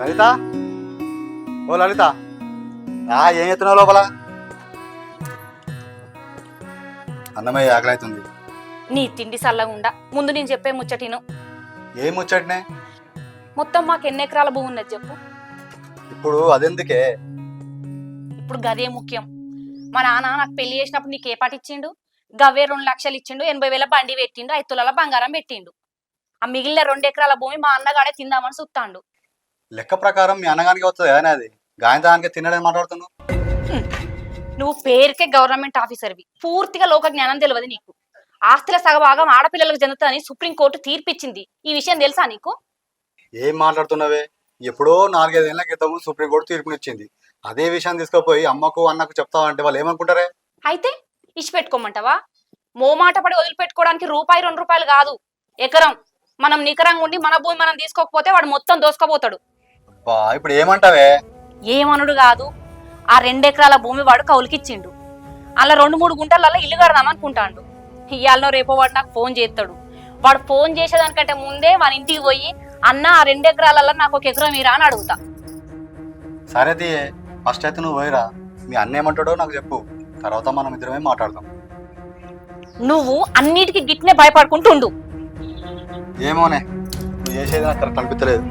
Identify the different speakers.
Speaker 1: లలిత? ఓ లలిత. ఏం ఎత్తున్నావు లోపల? అన్నమయ్య ఆకలి అవుతుంది
Speaker 2: నీ తిండి సల్లగుండా ముందు నేను చెప్పే ముచ్చటిను
Speaker 1: ఏం ముచ్చటనే?
Speaker 2: మొత్తం మాకు ఎన్ని ఎకరాల భూమి ఉన్నది చెప్పు.
Speaker 1: ఇప్పుడు అదెందుకే?
Speaker 2: ఇప్పుడు గదే ముఖ్యం. మా నాన్న నాకు పెళ్ళి చేసినప్పుడు నీకు ఏ పాట ఇచ్చిండు? గవ్వే రెండు లక్షలు ఇచ్చిండు ఎనభై వేల బండి పెట్టిండు ఐదు తులాల బంగారం పెట్టిండు. ఆ మిగిలిన రెండు ఎకరాల భూమి మా అన్నగాడే తిందామని చూస్తాండు
Speaker 1: లెక్క ప్రకారం మీ అన్నగానికి వస్తుంది కానీ అది? గాయంతానికి తినడని మాట్లాడుతున్నావు?
Speaker 2: నువ్వు పేరుకే గవర్నమెంట్ ఆఫీసర్వి. పూర్తిగా లోక జ్ఞానం తెలియదు నీకు. ఆస్తుల సగభాగం ఆడపిల్లలకు చెందుతుందని సుప్రీంకోర్టు తీర్పిచ్చింది. ఈ విషయం తెలుసా నీకు?
Speaker 1: ఏం మాట్లాడుతున్నావే? ఎప్పుడో నాలుగైదేళ్ళ క్రితం సుప్రీంకోర్టు తీర్పునిచ్చింది. అదే విషయం తీసుకుపోయి అమ్మకు అన్నకు చెప్తావంటే వాళ్ళు ఏమనుకుంటారే?
Speaker 2: అయితే ఇచ్చి పెట్టుకోమంటావా మోమాట పడి వదిలిపెట్టుకోవడానికి రూపాయి రెండు రూపాయలు కాదు. ఎకరం. మనం నికరంగా ఉండి మన భూమి మనం తీసుకోకపోతే వాడు మొత్తం దోసుకోపోతాడు.
Speaker 1: అబ్బా ఇప్పుడు ఏమంటావే?
Speaker 2: ఏమనుడు కాదు. ఆ రెండెకరాల భూమి వాడు కౌలుకిచ్చిండు. అలా రెండు మూడు గుంటలలో ఇల్లు కడదాం అనుకుంటాడు. ఇవాళనో రేపో వాడు నాకు ఫోన్ చేస్తాడు వాడు ఫోన్ చేసేదానికంటే ముందే మన ఇంటికి పోయి అన్న ఆ రెండెకరాలలో నాకు ఒక ఎకరం మీరా అని అడుగుతా.
Speaker 1: సరే తీయే ఫస్ట్ అయితే నువ్వు పోయిరా. మీ అన్న ఏమంటాడో నాకు చెప్పు. తర్వాత మనం ఇద్దరమే మాట్లాడదాం.
Speaker 2: నువ్వు అన్నిటికీ గిట్నే భయపడుకుంటుండు.
Speaker 1: ఏమోనే నువ్వు చేసేది నాకు కరెక్ట్ అనిపించలేదు